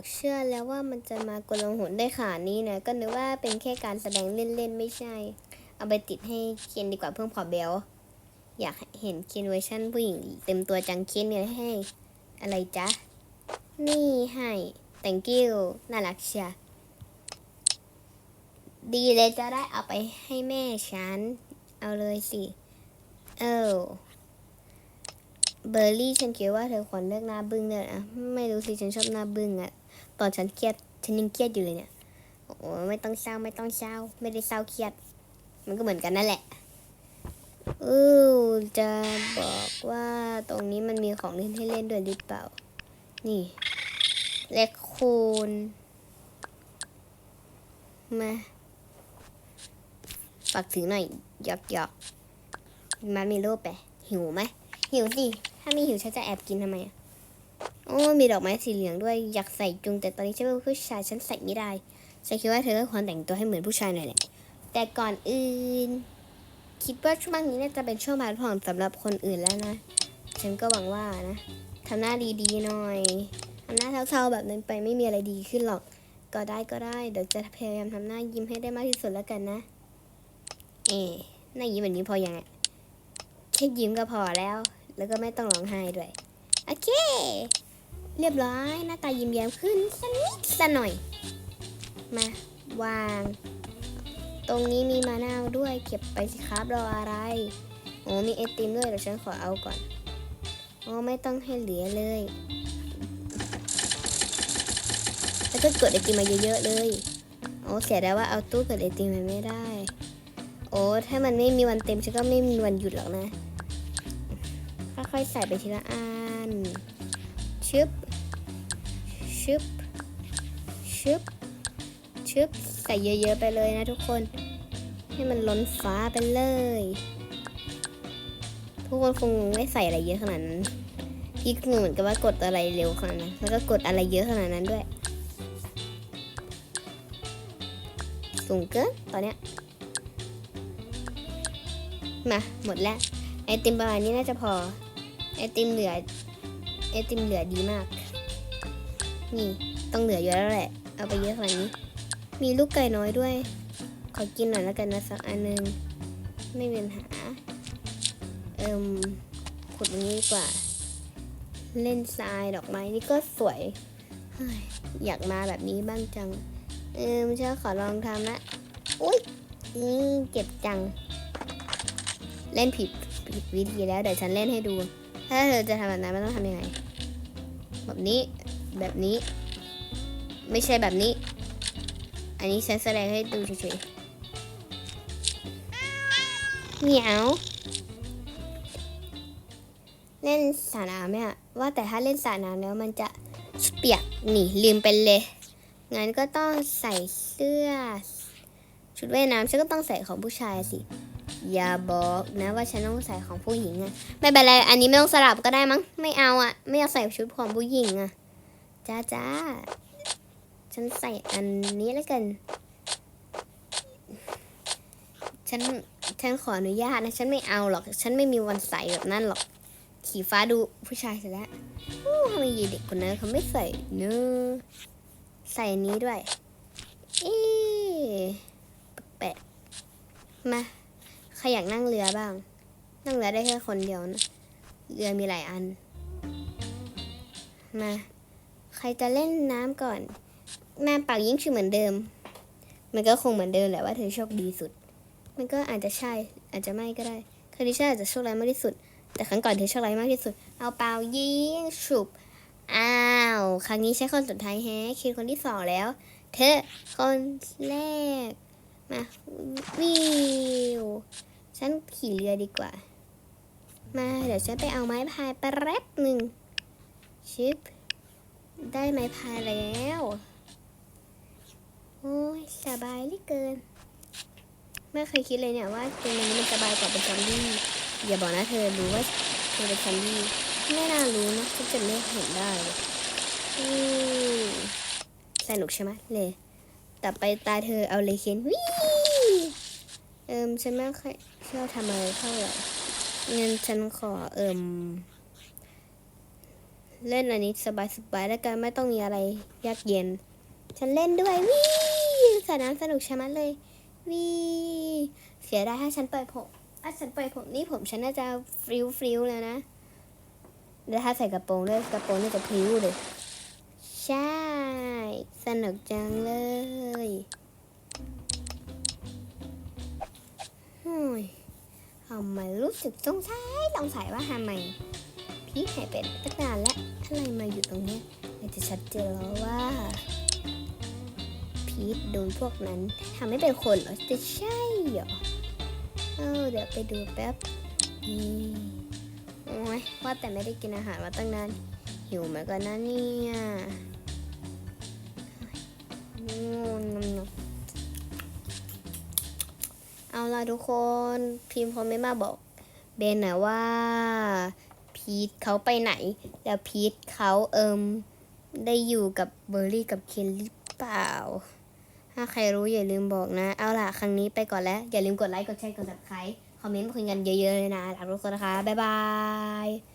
ากเชื่อแล้วว่ามันจะมากลงหนได้ขนาดนี้นะ ก็นึกว่าเป็นแค่การแสดงเล่นๆ ไม่ใช่ เอาไปติดให้เคนดีกว่าเพิ่มความเบลอยากเห็นเคนเวอร์ชันผู้หญิงเต็มตัวจังเคนเนี่ยให้ อะไรจ๊ะ นี่ให้ thank you น่ารักเชียดีเลยจะได้เอาไปให้แม่ฉัน เอาเลยสิ เออเบอร์รี่ฉันคิดว่าเธอควรเลือกหน้าบึ้งเนี่ยนะไม่รู้สิฉันชอบหน้าบึ้งอะ ตอนฉันเครียด ฉันยังเครียดอยู่เลยเนี่ย โอ้ไม่ต้องเศร้าไม่ต้องเศร้า ไม่ได้เศร้าเครียด มันก็เหมือนกันนั่นแหละอือจะบอกว่าตรงนี้มันมีของเล่นให้เล่นด้วยหรือเปล่า นี่เลคคูนมาฝากถือหน่อยหยอกหยอกมันมีรูปไปหิวไหมหิวสิ ถ้าไม่หิวฉันจะแอบกินทำไมอะ โอ้มีดอกไม้สีเหลืองด้วยอยากใส่จุงแต่ตอนนี้ฉันเป็นผู้ชายฉันใส่ไม่ได้ฉันคิดว่าเธอก็ควรแต่งตัวให้เหมือนผู้ชายหน่อยแหละแต่ก่อนอื่น คิดว่าช่วงนี้น่าจะเป็นช่วงพักผ่อนสำหรับคนอื่นแล้วนะ ฉันก็หวังว่านะทำหน้าดีๆหน่อยทำหน้าเศร้าๆแบบนั้นไปไม่มีอะไรดีขึ้นหรอก ก็ได้ก็ได้ เดี๋ยวจะพยายามทำหน้ายิ้มให้ได้มากที่สุดแล้วกันนะ เอ๊หน้ายิ้มแบบนี้พอยังไงแค่ยิ้มก็พอแล้ว แล้วก็ไม่ต้องร้องไห้ด้วย โอเค เรียบร้อยหน้าตายิ้มแย้มขึ้นสักนิดสักหน่อย มาวาง ตรงนี้มีมะนาวด้วยเก็บไปสิครับรออะไรโอ้มีไอติมด้วยเดี๋ยวฉันขอเอาก่อนโอ้ไม่ต้องให้เหลือเลย แล้วก็กดไอติมมาเยอะๆเลยโอ้เสียดายว่าเอาตู้กดไอติมมาไม่ได้ โอ้ถ้ามันไม่มีวันเต็มฉันก็ไม่มีวันหยุดหรอกนะค่อยๆใส่ไปทีละอัน ชึบ ชึบ ชึบ ชึบ ใส่เยอะๆไปเลยนะทุกคน ให้มันล้นฟ้าไปเลย ทุกคนคงไม่ใส่อะไรเยอะขนาดนั้นพี่ก็งงเหมือนกับว่ากดอะไรเร็วขนาดนั้นแล้วก็กดอะไรเยอะขนาดนั้นด้วย สูงเกินตอนเนี้ย มา หมดแล้ว ไอติมประมาณนี้น่าจะพอ ไอติมเหลือ ไอติมเหลือดีมาก นี่ต้องเหลือเยอะแล้วแหละ เอาไปเยอะขนาดนี้ มีลูกไก่น้อยด้วย ขอกินหน่อยแล้วกันนะสักอันหนึง ไม่มีปัญหา เอิมขุดตรงนี้ดีกว่า เล่นทรายดอกไม้นี่ก็สวย อยากมาแบบนี้บ้างจัง เอิมเชื่อขอลองทำละอุ้ยนี่เจ็บจัง เล่นผิดผิดวิธีแล้วเดี๋ยวฉันเล่นให้ดู ถ้าเธอจะทำแบบนั้นมันต้องทำยังไง แบบนี้ แบบนี้ ไม่ใช่แบบนี้ อันนี้ฉันแสดงให้ดูเฉยๆเหนียวเล่นสระน้ำเนี่ยว่าแต่ถ้าเล่นสระน้ำแล้วมันจะเปียกหนีลืมไปเลยงั้นก็ต้องใส่เสื้อ ชุดว่ายน้ำฉันก็ต้องใส่ของผู้ชายสิ อย่าบอกนะว่าฉันต้องใส่ของผู้หญิงอะไม่เป็นไรอันนี้ไม่ต้องสลับก็ได้มั้งไม่เอาอะไม่อยากใส่ชุดของผู้หญิงอะจ้าจ้าฉันใส่อันนี้แล้วกัน ฉันฉันขออนุญาตนะฉันไม่เอาหรอก ฉันไม่มีวันใส่แบบนั้นหรอก ขี่ฟ้าดูผู้ชายเสร็จแล้วอู้ทำไมยีเด็กคนนั้นเขาไม่ใส่เนอใส่อันนี้ด้วย เอ๊ะแปลกๆมา ใครอยากนั่งเรือบ้าง นั่งเรือได้แค่คนเดียวนะ เรือมีหลายอัน มา ใครจะเล่นน้ำก่อน แม่เป่ายิ่งคือเหมือนเดิม มันก็คงเหมือนเดิมแหละว่าเธอโชคดีสุด มันก็อาจจะใช่ อาจจะไม่ก็ได้ครั้งนี้ฉันอาจจะโชคร้ายมากที่สุด แต่ครั้งก่อนเธอโชคร้ายมากที่สุด เอาเป่ายิงฉุบ อ้าว ครั้งนี้ใช้คนสุดท้ายแฮะคิดคนที่สองแล้ว เธอคนแรก มาวิว ฉันขี่เรือดีกว่า มาเดี๋ยวฉันไปเอาไม้พายแป๊บหนึ่งชิป ได้ไม้พายแล้ว โอ้ยสบายเหลือเกิน ไม่เคยคิดเลยเนี่ยว่าเกมนี้มันสบายกว่าเป็นซอมบี้อย่าบอกนะเธอรู้ว่าเธอเป็นซอมบี้ไม่น่ารู้นะฉันจะไม่เห็นได้เลยอืมสนุกใช่ไหมเลยต่อไปตาเธอเอาเลยเคนวิ่เอิมฉันไม่เคย ชอบทำอะไรเท่าไหร่เงั้นฉันขอเอิมเล่นอันนี้สบายๆแล้วกันไม่ต้องมีอะไรยากเย็น ฉันเล่นด้วยวิสระน้ำสนุกชะมัดเลยวิเสียดายถ้าฉันปล่อยผมถ้าฉันปล่อยผมนี่ผมฉันน่าจะฟริ้วฟริ้วแล้วนะแล้วถ้าใส่กระโปรงด้วยกระโปรงน่าจะพริ้วเลย ใช่ สนุกจังเลย ทำไมรู้สึกสงสัยสงสัยว่าทำไมพี่หายไปตั้งนานแล้วอะไรมาอยู่ตรงนี้ยอยาจะชัดเจนแล้วว่า พีทโดนพวกนั้นทำให้เป็นคนเหรอจะใช่เหรอเออเดี๋ยวไปดูแป๊บนี่โอ้ยว่าแต่ไม่ได้กินอาหารมาตั้งนานหิวเหมือนกันนะเนี่ยงงงง เอาล่ะทุกคนพิมพ์คอมเมนต์มาบอกเบนนะว่า พีทเขาไปไหน แล้วพีทเขาเอิมได้อยู่กับเบอร์รี่กับเคนหรือเปล่า ถ้าใครรู้อย่าลืมบอกนะ เอาล่ะ ครั้งนี้ไปก่อนแล้ว อย่าลืมกดไลค์ กดแชร์ กดติดตามคอมเมนต์มาคุยกันเยอะๆเลยนะรักทุกคนนะคะ บ๊ายบาย